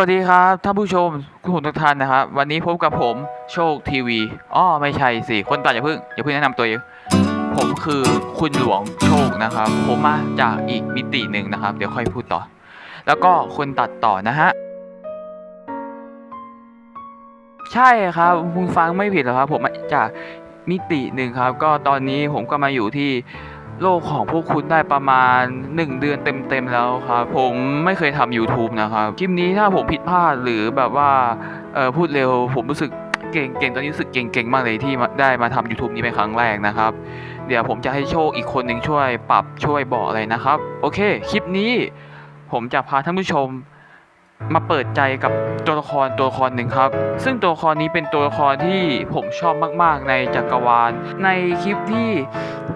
วัสดีครับท่านผู้ชมทุกคนทุกท่านนะครับ วันนี้พบกับผมโชคทีวีอ้อไม่ใช่สิคนตัดอย่าเพิ่งอย่าเพิ่งแนะนำตัวเองผมคือคุณหลวงโชคนะครับ ผมมาจากอีกมิติหนึ่งนะครับ เดี๋ยวค่อยพูดต่อ แล้วก็คนตัดต่อนะฮะใช่ครับคุณฟังไม่ผิดหรอกครับ ผมมาจากมิติหนึ่งครับ ก็ตอนนี้ผมก็มาอยู่ที่ โลกของพวกคุณได้ประมาณ 1 เดือนเต็มๆแล้วครับ ผมไม่เคยทำ YouTube นะครับ คลิปนี้ถ้าผมผิดพลาดหรือแบบว่าพูดเร็วผมรู้สึกเก่งเก่งตอนนี้รู้สึกเก่งๆมากเลยที่ได้มาทำ YouTube นี้เป็นครั้งแรกนะครับ เดี๋ยวผมจะให้โชคอีกคนหนึ่งช่วยปรับช่วยบอกอะไรนะครับ โอเค คลิปนี้ผมจะพาท่านผู้ชม มาเปิดใจกับตัวละครตัวละครหนึ่งครับ ซึ่งตัวละครนี้เป็นตัวละครที่ผมชอบมาก ๆ ในจักรวาล ในคลิปที่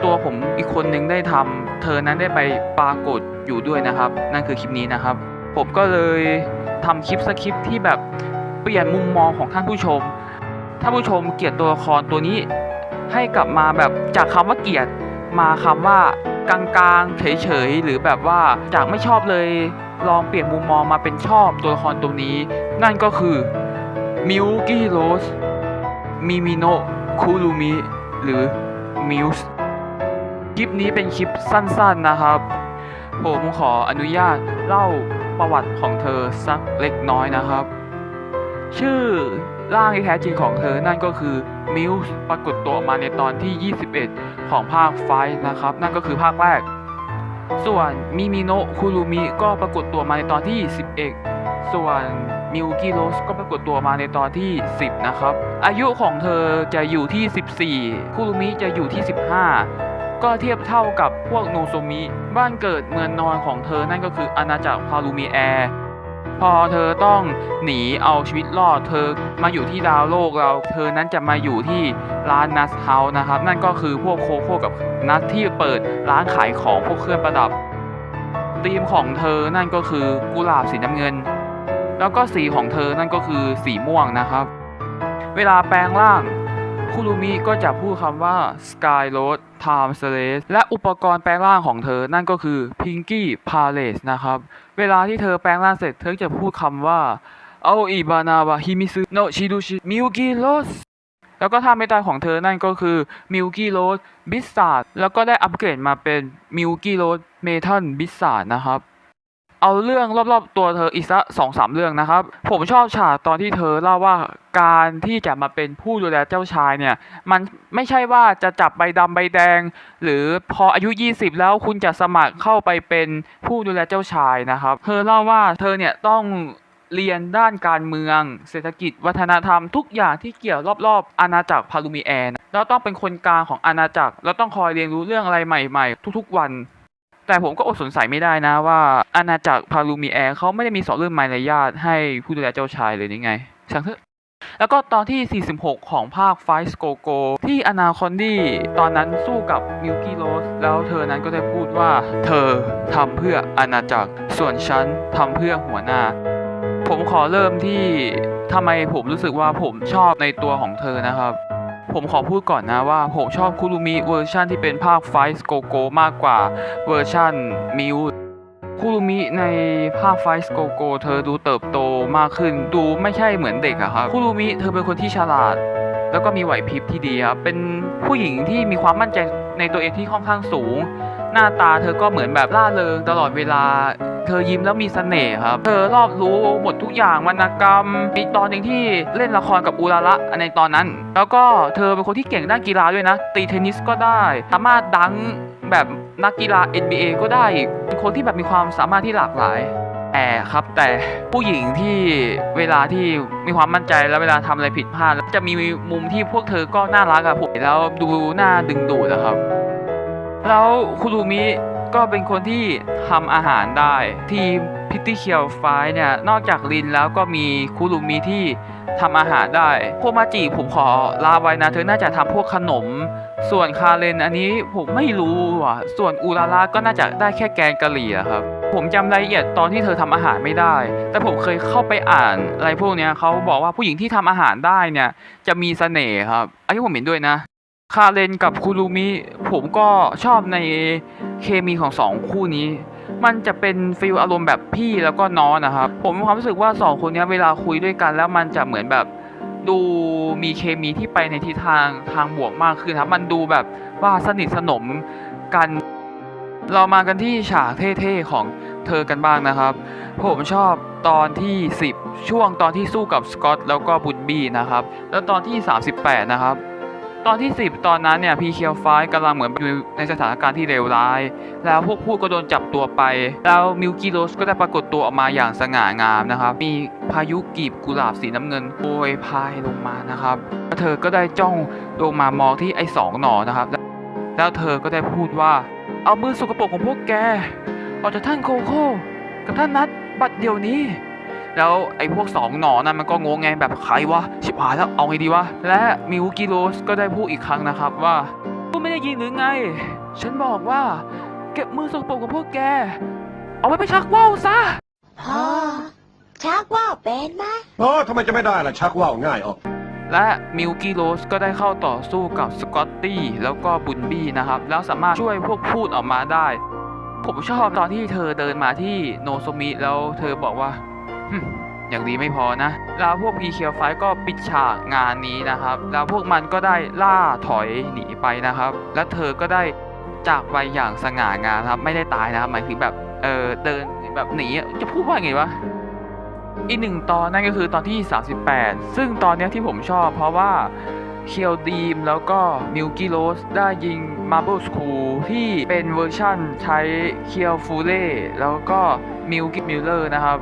ตัวผมอีกคนหนึ่งได้ทำเธอนั้นได้ไปปรากฏอยู่ด้วยนะครับ นั่นคือคลิปนี้นะครับ ผมก็เลยทำคลิปสักคลิปที่แบบเปลี่ยนมุมมองของท่านผู้ชมท่านผู้ชมเกลียดตัวละครตัวนี้ให้กลับมาแบบจากคำว่าเกลียดมาคำว่า กลางๆ เฉยๆ หรือแบบว่าจากไม่ชอบเลยลองเปลี่ยนมุมมองมาเป็นชอบตัวละครตัวนี้ นั่นก็คือมิวกี้โรสมิมิโนะคุรุมิหรือมิวส์คลิปนี้เป็นคลิปสั้นๆนะครับ ผมขออนุญาตเล่าประวัติของเธอสักเล็กน้อยนะครับ ชื่อร่างที่แท้จริงของเธอนั่นก็คือมิวส์ปรากฏตัวมาในตอนที่ 21 ของภาคไฟนะครับ นั่นก็คือภาคแรก ส่วนมิมิโนะคุรุมิก็ปรากฏตัวมาในตอนที่ 11 ส่วนมิวกิโรสก็ปรากฏตัวมาในตอนที่ 10 นะครับ อายุของเธอจะอยู่ที่ 14 คุรุมิจะอยู่ที่ 15 ก็เทียบเท่ากับพวกโนโซมิ บ้านเกิดเมืองนอนของเธอนั่นก็คืออาณาจักรพาลูมิแอร์ พอเธอต้องหนีเอาชีวิตรอดเธอมาอยู่ที่ดาวโลกเรา เธอนั้นจะมาอยู่ที่ร้านนัสเฮาส์นะครับ นั่นก็คือพวกโคโค่กับนัทที่เปิดร้านขายของพวกเครื่องประดับธีมของเธอนั่นก็คือกุหลาบสีน้ำเงิน แล้วก็สีของเธอนั่นก็คือสีม่วงนะครับ เวลาแปลงร่างคุรุมิก็จะพูดคำว่า Sky Road Time Slash และอุปกรณ์แปลงร่างของเธอนั่นก็คือ Pinky Palace นะครับ เวลาที่เธอแปลงร่างเสร็จ เธอจะพูดคำว่าเอาอิบานาวะฮิมิซึโนชิดูชิมิวกิโรสแล้วก็ท่าไม่ตายของเธอนั่นก็คือมิวกิโรสบิสซาดแล้วก็ได้อัปเกรดมาเป็นมิวกิโรสเมทัลบิสซาดนะครับ เอาเรื่องรอบๆตัวเธออีกสักสองสามเรื่องนะครับ ผมชอบฉากตอนที่เธอเล่าว่าการที่จะมาเป็นผู้ดูแลเจ้าชายเนี่ย มันไม่ใช่ว่าจะจับใบดำใบแดง หรือพออายุ 20 แล้วคุณจะสมัครเข้าไปเป็นผู้ดูแลเจ้าชายนะครับ เธอเล่าว่าเธอเนี่ยต้องเรียนด้านการเมือง เศรษฐกิจ วัฒนธรรมทุกอย่างที่เกี่ยวรอบๆ อาณาจักรพาลูมิแอนแล้วต้องเป็นคนกลางของอาณาจักรแล้วต้องคอยเรียนรู้เรื่องอะไรใหม่ ๆ ทุกๆวัน แต่ผมก็อดสงสัยไม่ได้นะว่าอาณาจักรพาลูมีแอร์เขาไม่ได้มีสอนเรื่องมารยาทให้ผู้ดูแลเจ้าชายเลยนี่ไงช่างเถอะแล้วก็ตอนที่ 46 ของภาคไฟสโกโกที่อนาคอนดี้ตอนนั้นสู้กับมิลกี้โรสแล้วเธอนั้นก็ได้พูดว่า เธอทำเพื่ออาณาจักร ส่วนฉันทำเพื่อหัวหน้า ผมขอเริ่มที่ทำไมผมรู้สึกว่าผมชอบในตัวของเธอนะครับ ผมขอพูดก่อนนะว่า ผมชอบคุรุมิเวอร์ชันที่เป็นภาคไฟสโกโกมากกว่าเวอร์ชันมิวคุรุมิในภาคไฟสโกโกเธอดูเติบโตมากขึ้น ดูไม่ใช่เหมือนเด็กอะครับคุรุมิเธอเป็นคนที่ฉลาด แล้วก็มีไหวพริบที่ดีครับเป็นผู้หญิงที่มีความมั่นใจในตัวเองที่ค่อนข้างสูง หน้าตาเธอก็เหมือนแบบล่าเริงตลอดเวลา เธอยิ้มแล้วมีเสน่ห์ครับ เธอรอบรู้หมดทุกอย่างวรรณกรรม มีตอนหนึ่งที่เล่นละครกับอุราระในตอนนั้น แล้วก็เธอเป็นคนที่เก่งด้านกีฬาด้วยนะ ตีเทนนิสก็ได้ สามารถดังแบบนักกีฬา NBA ก็ได้อีกเป็นคนที่แบบมีความสามารถที่หลากหลายแต่ครับแต่ผู้หญิงที่เวลาที่มีความมั่นใจแล้วเวลาทำอะไรผิดพลาดจะมีมุมที่พวกเธอก็น่ารักอะผมแล้วดูน่าดึงดูดอะครับ แล้วคุณรุมิ ก็เป็นคนที่ทำอาหารได้ ทีมพิตตี้เคียวไฟเนี่ย นอกจากลินแล้วก็มีคุรุมิที่ทำอาหารได้โคมาจิผมขอลาไว้นะ เธอน่าจะทำพวกขนม ส่วนคาเรนอันนี้ผมไม่รู้ว่ะ ส่วนอูราราก็น่าจะได้แค่แกงกะหรี่ครับ ผมจำรายละเอียดตอนที่เธอทำอาหารไม่ได้ แต่ผมเคยเข้าไปอ่านอะไรพวกเนี้ยเขาบอกว่าผู้หญิงที่ทำอาหารได้เนี่ย จะมีเสน่ห์ครับ อันนี้ผมเห็นด้วยนะ คาเรนกับคุรุมิผมก็ชอบใน เคมีของสองคู่นี้ มันจะเป็นฟีลอารมณ์แบบพี่แล้วก็น้องนะครับ ผมมีความรู้สึกว่าสองคนนี้เวลาคุยด้วยกันแล้วมันจะเหมือนแบบดูมีเคมีที่ไปในทิศทางทางบวกมากขึ้นครับ มันดูแบบว่าสนิทสนมกัน เรามากันที่ฉากเท่ๆของเธอกันบ้างนะครับ ผมชอบตอนที่ 10 ช่วงตอนที่สู้กับสกอตแล้วก็บุนบี้นะครับ แล้วตอนที่ 38 นะครับ ตอนที่ 10 ตอนนั้นเนี่ยพีเคียวไฟกำลังเหมือนอยู่ในสถานการณ์ที่เลวร้าย แล้วพวกพูดก็โดนจับตัวไป แล้วมิวกิโรสก็ได้ปรากฏตัวออกมาอย่างสง่างามนะครับ มีพายุกีบกุหลาบสีน้ำเงินโปรยพายลงมานะครับเธอก็ได้จ้องลงมามองที่ไอ้สองหนอนะครับ แล้วเธอก็ได้พูดว่า เอามือสกปรกของพวกแก ออกจากท่านโคโค่กับท่านนัดบัดเดี๋ยวนี้ แล้วไอ้พวกสองหนอนั่นมันก็งงไงแบบใครวะชิบหายแล้วเอาไงดีวะและมิวกิโรสก็ได้พูดอีกครั้งนะครับว่าพูดไม่ได้ยินหรือไง ฉันบอกว่า เก็บมือสกปรกของพวกแก เอาไว้ไปชักว่าวซะพ่อชักว่าวเป็นไหมโอ้ทำไมจะไม่ได้ล่ะชักว่าวง่ายออก และมิลกี้โรสก็ได้เข้าต่อสู้กับสกอตตี้แล้วก็บุนบี้นะครับ แล้วสามารถช่วยพวกพูดออกมาได้ ผมชอบตอนที่เธอเดินมาที่โนโซมิแล้วเธอบอกว่าหึ่ม อย่างดีไม่พอนะ แล้วพวกพีเคียวไฟก็ปิดฉากงานนี้นะครับ แล้วพวกมันก็ได้ล่าถอยหนีไปนะครับ และเธอก็ได้จากไปอย่างสง่างามครับ ไม่ได้ตายนะครับหมายถึงแบบเออเดินแบบหนีจะพูดว่าไงวะอีกหนึ่งตอนนั่นก็คือตอนที่ 38 ซึ่งตอนนี้ที่ผมชอบเพราะว่าเคียวดีมแล้วก็มิลกี้โรสได้ยิง Marble School ที่เป็นเวอร์ชั่นใช้เคียวฟูเล่แล้วก็มิลกิมิลเลอร์นะครับ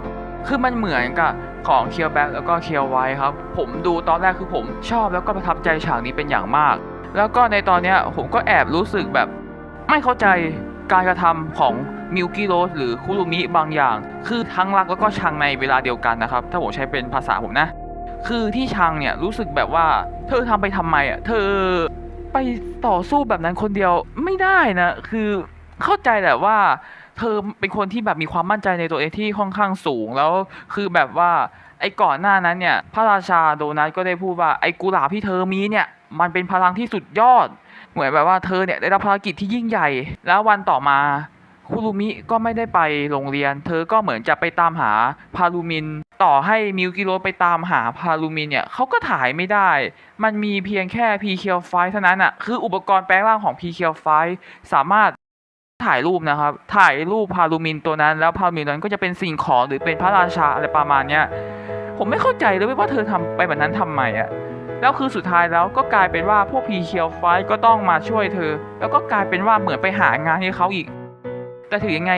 คือมันเหมือนกับของเคียวแบ็กแล้วก็เคียวไวครับ ผมดูตอนแรกคือผมชอบแล้วก็ประทับใจฉากนี้เป็นอย่างมาก แล้วก็ในตอนนี้ผมก็แอบรู้สึกแบบไม่เข้าใจการกระทำของมิลกี้โรสหรือคุรุมิบางอย่าง คือทั้งรักแล้วก็ชังในเวลาเดียวกันนะครับ ถ้าผมใช้เป็นภาษาผมนะ คือที่ชังเนี่ยรู้สึกแบบว่า เธอทำไปทำไมอะ เธอไปต่อสู้แบบนั้นคนเดียวไม่ได้นะ คือเข้าใจแหละว่า เธอเป็นคนที่แบบมีความมั่นใจในตัวเองที่ค่อนข้างสูงแล้วคือแบบว่าไอ้ก่อนหน้านั้นเนี่ย พระราชาโดนัทก็ได้พูดว่าไอ้กุหลาบที่เธอมีเนี่ย มันเป็นพลังที่สุดยอด เหมือนแบบว่าเธอเนี่ยได้รับภารกิจที่ยิ่งใหญ่ แล้ววันต่อมาคุรุมิก็ไม่ได้ไปโรงเรียน เธอก็เหมือนจะไปตามหาพาลูมิน ต่อให้มิวกิโรไปตามหาพาลูมินเนี่ยเขาก็ถ่ายไม่ได้ มันมีเพียงแค่พีเคียวไฟเท่านั้นอะ คืออุปกรณ์แปลงร่างของพีเคียวไฟสามารถ ถ่ายรูปนะครับ ถ่ายรูปพาลูมินตัวนั้น แล้วพาลูมินนั้นก็จะเป็นสิ่งของหรือเป็นพระราชาอะไรประมาณเนี้ยผมไม่เข้าใจเลยว่าเธอทำไปแบบนั้นทำไมอะแล้วคือสุดท้ายแล้วก็กลายเป็นว่าพวกพีเคียวไฟก็ต้องมาช่วยเธอ แล้วก็กลายเป็นว่าเหมือนไปหางานให้เขาอีก แต่ถึงยังไง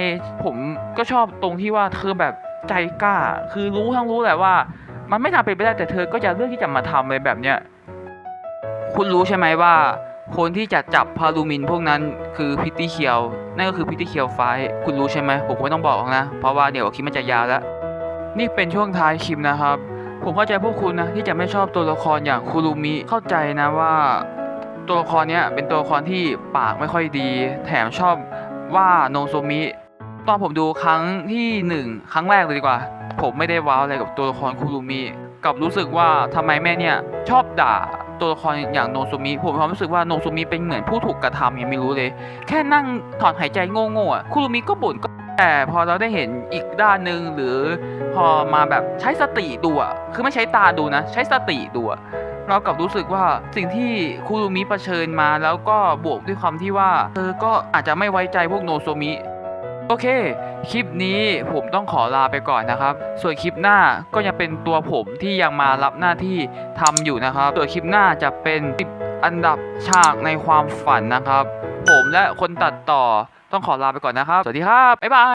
ผมก็ชอบตรงที่ว่าเธอแบบใจกล้า คือรู้ทั้งรู้แหละว่า มันไม่ทำเป็นไปได้แต่เธอก็จะเลือกที่จะมาทำเลยแบบเนี้ยคุณรู้ใช่ไหมว่า คนที่จะจับพาลูมินพวกนั้นคือพิตตี้เคียว นั่นก็คือพิตตี้เคียวไฟคุณรู้ใช่ไหมผมไม่ต้องบอกนะ เพราะว่าเดี๋ยวคลิปมันจะยาวแล้วนี่เป็นช่วงท้ายคลิปนะครับ ผมเข้าใจพวกคุณนะที่จะไม่ชอบตัวละครอย่างคุรุมิเข้าใจนะว่าตัวละครเนี้ยเป็นตัวละครที่ปากไม่ค่อยดี แถมชอบว่าโนโซมิตอนผมดูครั้งที่หนึ่งครั้งแรกเลยดีกว่า ผมไม่ได้ว้าวอะไรกับตัวละครคุรุมิกับรู้สึกว่าทำไมแม่เนี่ยชอบด่า ตัวละครอย่างโนโซมิผมมีความรู้สึกว่าโนโซมิเป็นเหมือนผู้ถูกกระทำยังไม่รู้เลย แค่นั่งถอนหายใจโง่ๆอะคุรุมิก็บ่นก็แต่พอเราได้เห็นอีกด้านหนึ่งหรือพอมาแบบใช้สติดูอะคือไม่ใช้ตาดูนะ ใช้สติดูอะเรากลับรู้สึกว่าสิ่งที่คุรุมิเผชิญมาแล้วก็บวกด้วยความที่ว่าเธอก็อาจจะไม่ไว้ใจพวกโนโซมิ โอเค คลิปนี้ผมต้องขอลาไปก่อนนะครับ ส่วนคลิปหน้าก็ยังเป็นตัวผมที่ยังมารับหน้าที่ทำอยู่นะครับ ส่วนคลิปหน้าจะเป็น10อันดับฉากในความฝันนะครับ ผมและคนตัดต่อต้องขอลาไปก่อนนะครับ สวัสดีครับ บ๊ายบาย